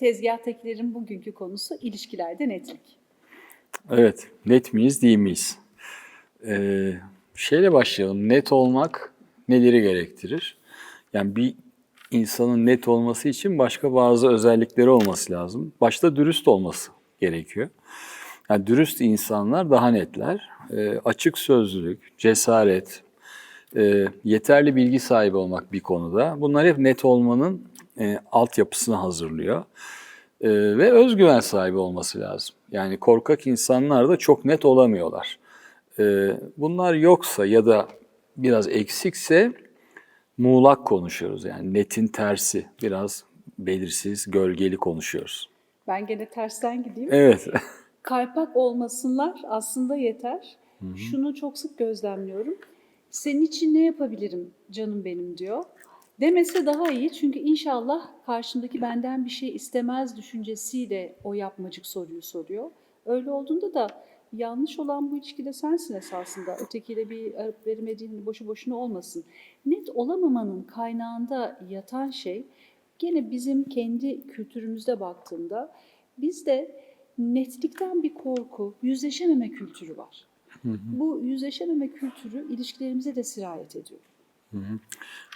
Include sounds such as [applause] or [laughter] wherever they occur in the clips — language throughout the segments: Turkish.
Tezgahtakilerin bugünkü konusu ilişkilerde netlik. Evet, net miyiz, değil miyiz? Ee, şeyle başlayalım. Net olmak neleri gerektirir? Yani bir insanın net olması için başka bazı özellikleri olması lazım. Başta dürüst olması gerekiyor. Yani dürüst insanlar daha netler. Ee, açık sözlülük, cesaret, e, yeterli bilgi sahibi olmak bir konuda. Bunlar hep net olmanın e, altyapısını hazırlıyor. E, ve özgüven sahibi olması lazım. Yani korkak insanlar da çok net olamıyorlar. E, bunlar yoksa ya da biraz eksikse muğlak konuşuyoruz. Yani netin tersi, biraz belirsiz, gölgeli konuşuyoruz. Ben gene tersten gideyim. Evet. [laughs] Kaypak olmasınlar aslında yeter. Şunu çok sık gözlemliyorum. Senin için ne yapabilirim canım benim diyor. Demese daha iyi çünkü inşallah karşımdaki benden bir şey istemez düşüncesiyle o yapmacık soruyu soruyor. Öyle olduğunda da yanlış olan bu ilişkide sensin esasında. Ötekiyle bir arıp veremediğin boşu boşuna olmasın. Net olamamanın kaynağında yatan şey gene bizim kendi kültürümüzde baktığımda bizde netlikten bir korku, yüzleşememe kültürü var. Bu yüzleşememe kültürü ilişkilerimize de sirayet ediyor.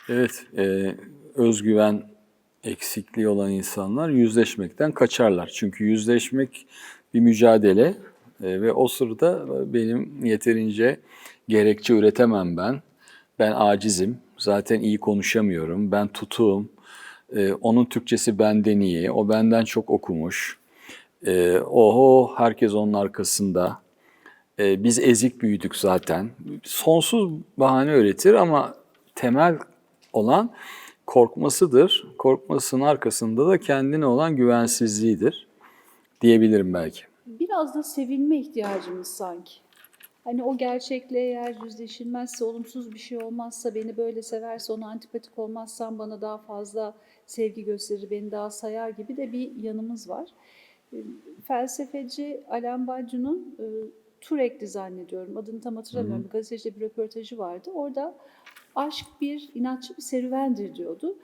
Evet, e, özgüven eksikliği olan insanlar yüzleşmekten kaçarlar. Çünkü yüzleşmek bir mücadele e, ve o sırada benim yeterince gerekçe üretemem ben. Ben acizim, zaten iyi konuşamıyorum, ben tutuğum, e, onun Türkçesi benden iyi, o benden çok okumuş. E, oho, herkes onun arkasında. E, biz ezik büyüdük zaten. Sonsuz bahane öğretir ama temel olan korkmasıdır. Korkmasının arkasında da kendine olan güvensizliğidir diyebilirim belki. Biraz da sevilme ihtiyacımız sanki. Hani o gerçekle eğer yüzleşilmezse, olumsuz bir şey olmazsa, beni böyle severse, ona antipatik olmazsam bana daha fazla sevgi gösterir, beni daha sayar gibi de bir yanımız var. E, Felsefeci Alain Badiou'nun e, Turek'ti zannediyorum, adını tam hatırlamıyorum, gazetecide bir röportajı vardı. Orada aşk bir inatçı bir serüvendir diyordu.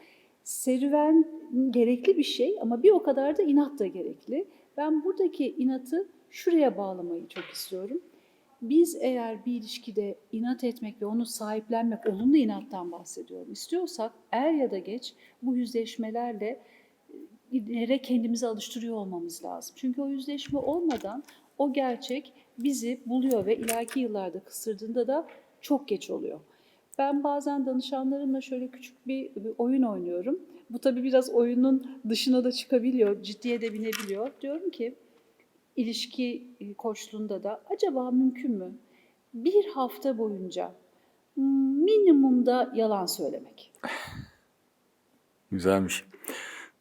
Serüven gerekli bir şey ama bir o kadar da inat da gerekli. Ben buradaki inatı şuraya bağlamayı çok istiyorum. Biz eğer bir ilişkide inat etmek ve onu sahiplenmek, olumlu inattan bahsediyorum istiyorsak er ya da geç bu yüzleşmelerle ileri kendimizi alıştırıyor olmamız lazım. Çünkü o yüzleşme olmadan o gerçek bizi buluyor ve ileriki yıllarda kısırdığında da çok geç oluyor. Ben bazen danışanlarımla şöyle küçük bir, oyun oynuyorum. Bu tabii biraz oyunun dışına da çıkabiliyor, ciddiye de binebiliyor. Diyorum ki ilişki e, koçluğunda da acaba mümkün mü bir hafta boyunca minimumda yalan söylemek? [laughs] Güzelmiş.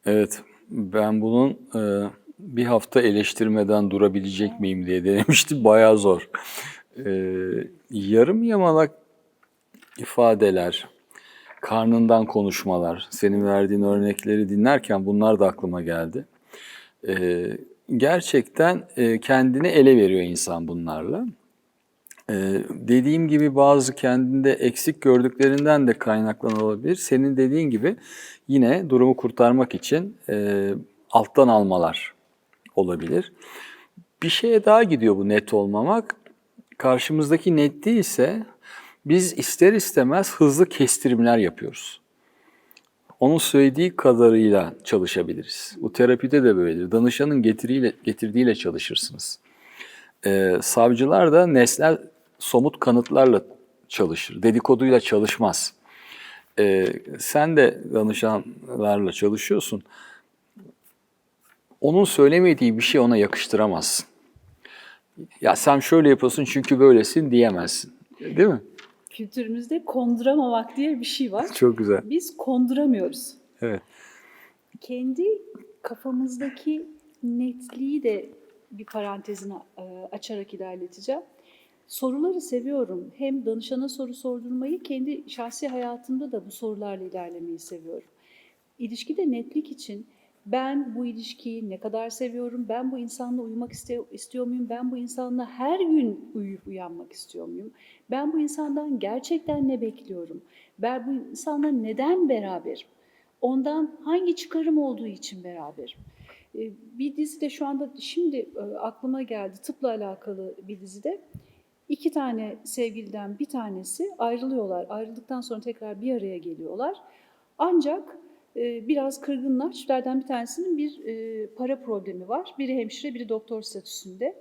Evet, ben bunun e, bir hafta eleştirmeden durabilecek miyim diye denemiştim. Bayağı zor. E, yarım yamalak ifadeler, karnından konuşmalar, senin verdiğin örnekleri dinlerken bunlar da aklıma geldi. Ee, gerçekten e, kendini ele veriyor insan bunlarla. Ee, dediğim gibi bazı kendinde eksik gördüklerinden de kaynaklanan olabilir. Senin dediğin gibi yine durumu kurtarmak için e, alttan almalar olabilir. Bir şeye daha gidiyor bu net olmamak. Karşımızdaki net değilse biz ister istemez hızlı kestirimler yapıyoruz. Onun söylediği kadarıyla çalışabiliriz. Bu terapide de böyledir. Danışanın getiriyle, getirdiğiyle çalışırsınız. Ee, savcılar da nesnel somut kanıtlarla çalışır. Dedikoduyla çalışmaz. Ee, sen de danışanlarla çalışıyorsun. Onun söylemediği bir şey ona yakıştıramazsın. Ya sen şöyle yapıyorsun çünkü böylesin diyemezsin. Değil mi? Kültürümüzde konduramamak diye bir şey var. Çok güzel. Biz konduramıyoruz. Evet. Kendi kafamızdaki netliği de bir parantezine e, açarak ilerleteceğim. Soruları seviyorum. Hem danışana soru sordurmayı, kendi şahsi hayatımda da bu sorularla ilerlemeyi seviyorum. İlişkide netlik için ben bu ilişkiyi ne kadar seviyorum, ben bu insanla uyumak istiyor, istiyor muyum, ben bu insanla her gün uyuyup uyanmak istiyor muyum, ben bu insandan gerçekten ne bekliyorum, ben bu insanla neden beraberim, ondan hangi çıkarım olduğu için beraberim. E, Bir dizide şu anda şimdi e, aklıma geldi tıpla alakalı bir dizide. İki tane sevgiliden bir tanesi ayrılıyorlar. Ayrıldıktan sonra tekrar bir araya geliyorlar. Ancak biraz kırgınlar. Çiftlerden bir tanesinin bir e, para problemi var. Biri hemşire, biri doktor statüsünde.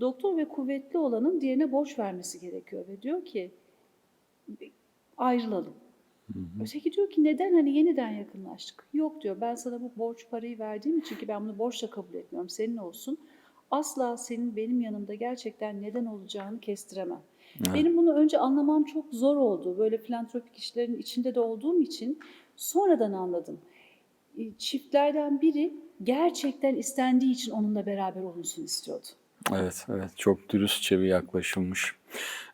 Doktor ve kuvvetli olanın diğerine borç vermesi gerekiyor ve diyor ki ayrılalım. Öteki diyor ki neden hani yeniden yakınlaştık? Yok diyor ben sana bu borç parayı verdiğim için ki ben bunu borçla kabul etmiyorum senin olsun. Asla senin benim yanımda gerçekten neden olacağını kestiremem. Benim bunu önce anlamam çok zor oldu. Böyle filantropik işlerin içinde de olduğum için sonradan anladım. E, Çiftlerden biri gerçekten istendiği için onunla beraber olunsun istiyordu. Evet, evet. Çok dürüstçe bir yaklaşılmış.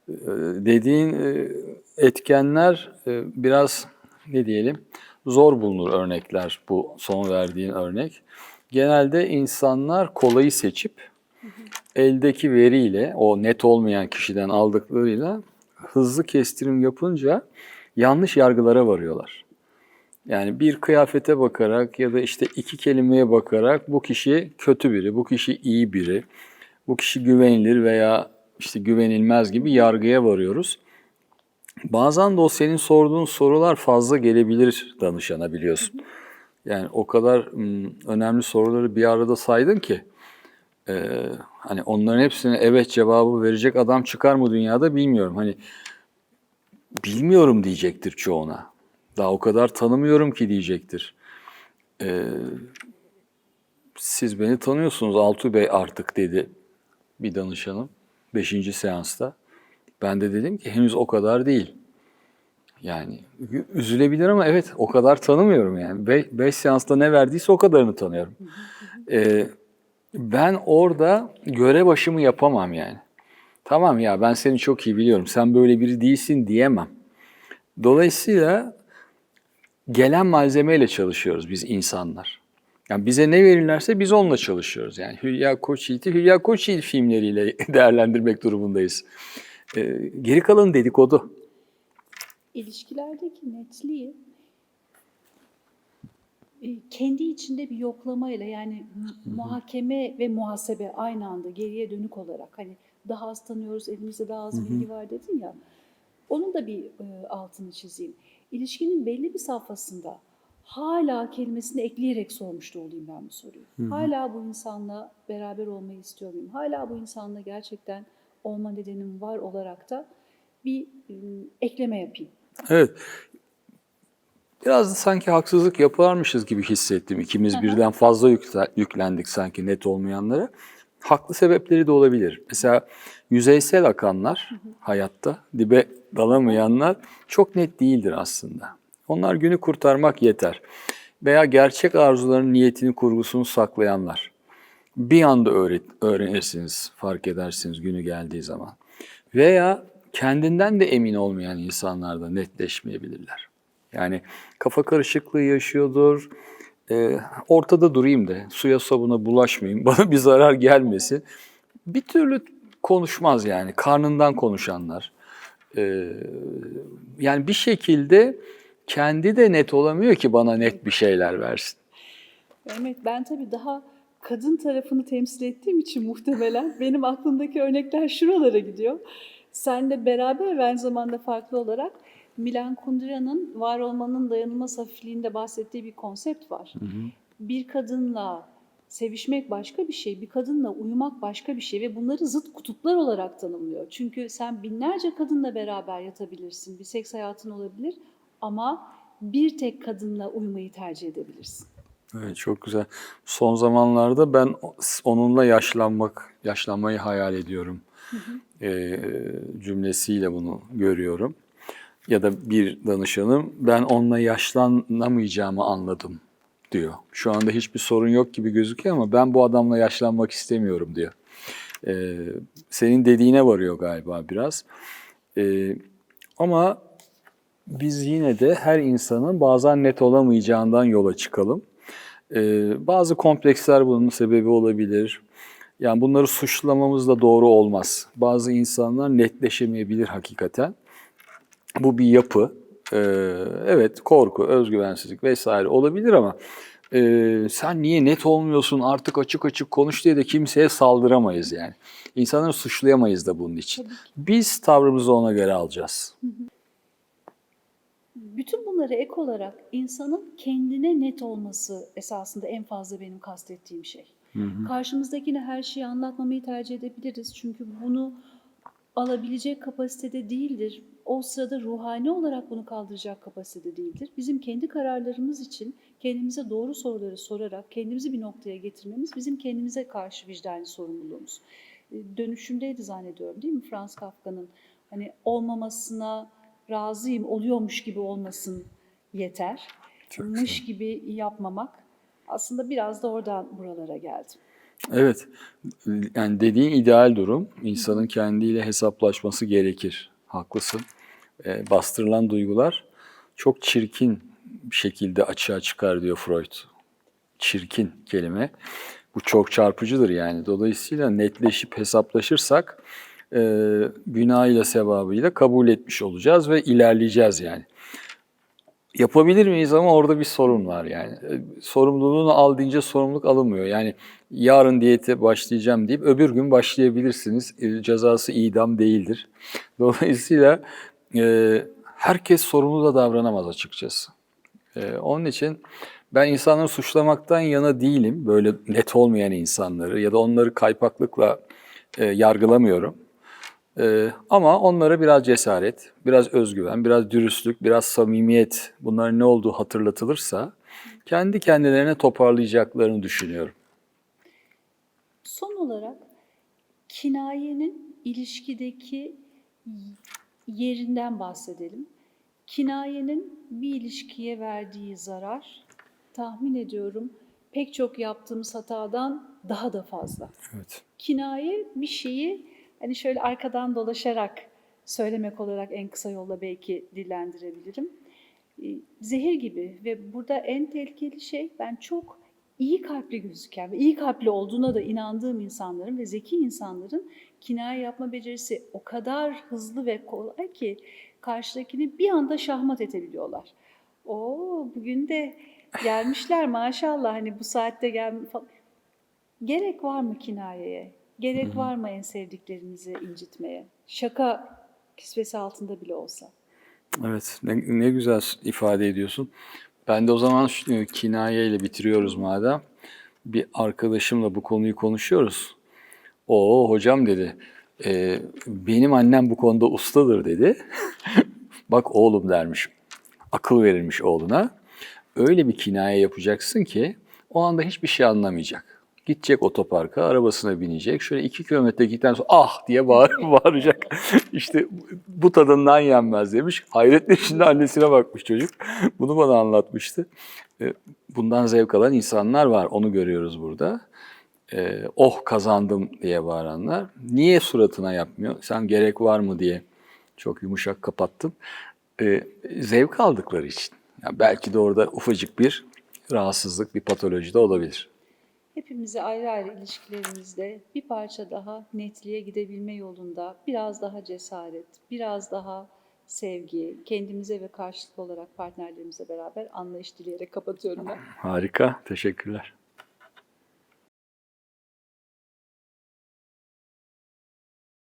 Ee, Dediğin e, etkenler e, biraz ne diyelim zor bulunur örnekler bu son verdiğin örnek. Genelde insanlar kolayı seçip eldeki veriyle o net olmayan kişiden aldıklarıyla hızlı kestirim yapınca yanlış yargılara varıyorlar. Yani bir kıyafete bakarak ya da işte iki kelimeye bakarak bu kişi kötü biri, bu kişi iyi biri, bu kişi güvenilir veya işte güvenilmez gibi yargıya varıyoruz. Bazen de o senin sorduğun sorular fazla gelebilir danışana biliyorsun. Yani o kadar önemli soruları bir arada saydın ki e, hani onların hepsine evet cevabı verecek adam çıkar mı dünyada bilmiyorum. Hani bilmiyorum diyecektir çoğuna. Daha o kadar tanımıyorum ki diyecektir. Ee, siz beni tanıyorsunuz Altuğ Bey artık dedi bir danışanım 5. seansta. Ben de dedim ki henüz o kadar değil. Yani üzülebilir ama evet o kadar tanımıyorum yani. 5 seansta ne verdiyse o kadarını tanıyorum. Ee, ben orada görev başımı yapamam yani. Tamam ya ben seni çok iyi biliyorum. Sen böyle biri değilsin diyemem. Dolayısıyla gelen malzemeyle çalışıyoruz biz insanlar. Yani bize ne verirlerse biz onunla çalışıyoruz. Yani Hülya Koçyiğit'i Hülya Koçyiğit filmleriyle [laughs] değerlendirmek durumundayız. Ee, geri kalan dedikodu. İlişkilerdeki netliği e, kendi içinde bir yoklamayla yani mu- muhakeme ve muhasebe aynı anda geriye dönük olarak hani daha az tanıyoruz, elimizde daha az bilgi var dedin ya. Onun da bir e, altını çizeyim. İlişkinin belli bir safhasında hala kelimesini ekleyerek sormuş da olayım ben bu soruyu. Hala bu insanla beraber olmayı istiyor muyum? Hala bu insanla gerçekten olma nedenim var olarak da bir e, ekleme yapayım. Evet. Biraz da sanki haksızlık yaparmışız gibi hissettim. İkimiz birden fazla yükle- yüklendik sanki net olmayanlara. Haklı sebepleri de olabilir. Mesela yüzeysel akanlar hayatta, dibe dalamayanlar çok net değildir aslında. Onlar günü kurtarmak yeter. Veya gerçek arzuların niyetini, kurgusunu saklayanlar. Bir anda öğret, öğrenirsiniz, fark edersiniz günü geldiği zaman. Veya kendinden de emin olmayan insanlar da netleşmeyebilirler. Yani kafa karışıklığı yaşıyordur, e, ortada durayım da suya sabuna bulaşmayayım, [laughs] bana bir zarar gelmesin. Bir türlü konuşmaz yani, karnından konuşanlar. E, yani bir şekilde kendi de net olamıyor ki bana net bir şeyler versin. Evet ben tabii daha kadın tarafını temsil ettiğim için muhtemelen [laughs] benim aklımdaki örnekler şuralara gidiyor. Senle beraber ve aynı zamanda farklı olarak Milan Kundra'nın var olmanın dayanılmaz hafifliğinde bahsettiği bir konsept var. Bir kadınla sevişmek başka bir şey, bir kadınla uyumak başka bir şey ve bunları zıt kutuplar olarak tanımlıyor. Çünkü sen binlerce kadınla beraber yatabilirsin, bir seks hayatın olabilir ama bir tek kadınla uyumayı tercih edebilirsin. Evet çok güzel. Son zamanlarda ben onunla yaşlanmak, yaşlanmayı hayal ediyorum. Ee, cümlesiyle bunu görüyorum. Ya da bir danışanım ben onunla yaşlanamayacağımı anladım diyor. Şu anda hiçbir sorun yok gibi gözüküyor ama ben bu adamla yaşlanmak istemiyorum diyor. Ee, senin dediğine varıyor galiba biraz. Ee, ama biz yine de her insanın bazen net olamayacağından yola çıkalım. Ee, bazı kompleksler bunun sebebi olabilir. Yani bunları suçlamamız da doğru olmaz. Bazı insanlar netleşemeyebilir hakikaten. Bu bir yapı. Ee, evet korku, özgüvensizlik vesaire olabilir ama e, sen niye net olmuyorsun artık açık açık konuş diye de kimseye saldıramayız yani. İnsanları suçlayamayız da bunun için. Biz tavrımızı ona göre alacağız. Bütün bunları ek olarak insanın kendine net olması esasında en fazla benim kastettiğim şey. Karşımızdakine her şeyi anlatmamayı tercih edebiliriz. Çünkü bunu alabilecek kapasitede değildir. O sırada ruhani olarak bunu kaldıracak kapasitede değildir. Bizim kendi kararlarımız için kendimize doğru soruları sorarak kendimizi bir noktaya getirmemiz bizim kendimize karşı vicdani sorumluluğumuz. E, Dönüşümdeydi zannediyorum değil mi Franz Kafka'nın? Hani olmamasına razıyım, oluyormuş gibi olmasın yeter. Çok Mış gibi yapmamak. Aslında biraz da oradan buralara geldim. Evet. Yani dediğin ideal durum insanın kendiyle hesaplaşması gerekir. Haklısın. E, bastırılan duygular çok çirkin şekilde açığa çıkar diyor Freud. Çirkin kelime. Bu çok çarpıcıdır yani. Dolayısıyla netleşip hesaplaşırsak e, günahıyla sevabıyla kabul etmiş olacağız ve ilerleyeceğiz yani. Yapabilir miyiz ama orada bir sorun var yani. E, Sorumluluğunu al sorumluluk alınmıyor. Yani yarın diyete başlayacağım deyip öbür gün başlayabilirsiniz. E, Cezası idam değildir. [laughs] Dolayısıyla e, herkes sorumlu da davranamaz açıkçası. Onun için ben insanları suçlamaktan yana değilim. Böyle net olmayan insanları ya da onları kaypaklıkla yargılamıyorum. Ee, ama onlara biraz cesaret, biraz özgüven, biraz dürüstlük, biraz samimiyet bunların ne olduğu hatırlatılırsa kendi kendilerine toparlayacaklarını düşünüyorum. Son olarak kinayenin ilişkideki yerinden bahsedelim. Kinayenin bir ilişkiye verdiği zarar tahmin ediyorum pek çok yaptığımız hatadan daha da fazla. Evet. Kinaye bir şeyi hani şöyle arkadan dolaşarak söylemek olarak en kısa yolla belki dillendirebilirim. Ee, Zehir gibi ve burada en tehlikeli şey ben çok iyi kalpli gözüken ve iyi kalpli olduğuna da inandığım insanların ve zeki insanların kinaye yapma becerisi o kadar hızlı ve kolay ki karşıdakini bir anda şahmat edebiliyorlar. Oo bugün de gelmişler maşallah hani bu saatte gel. Gerek var mı kinayeye? Gerek var mı en sevdiklerinizi incitmeye? Şaka kisvesi altında bile olsa. Evet, ne, ne güzel ifade ediyorsun. Ben de o zaman e, kinaye ile bitiriyoruz madem. Bir arkadaşımla bu konuyu konuşuyoruz. O hocam dedi, "e, benim annem bu konuda ustadır dedi. [laughs] Bak oğlum dermiş, akıl verilmiş oğluna. Öyle bir kinaye yapacaksın ki o anda hiçbir şey anlamayacak. Gidecek otoparka, arabasına binecek. Şöyle iki kilometre gittikten sonra ah diye bağır, [laughs] bağıracak. işte bu tadından yenmez demiş. Hayretle içinde annesine bakmış çocuk. Bunu bana anlatmıştı. E, Bundan zevk alan insanlar var. Onu görüyoruz burada. E, oh kazandım diye bağıranlar. Niye suratına yapmıyor? Sen gerek var mı diye çok yumuşak kapattım. E, zevk aldıkları için. Yani belki de orada ufacık bir rahatsızlık, bir patoloji de olabilir. Hepimizi ayrı ayrı ilişkilerimizde bir parça daha netliğe gidebilme yolunda biraz daha cesaret, biraz daha sevgi, kendimize ve karşılıklı olarak partnerlerimize beraber anlayış dileyerek kapatıyorum ben. Harika, teşekkürler.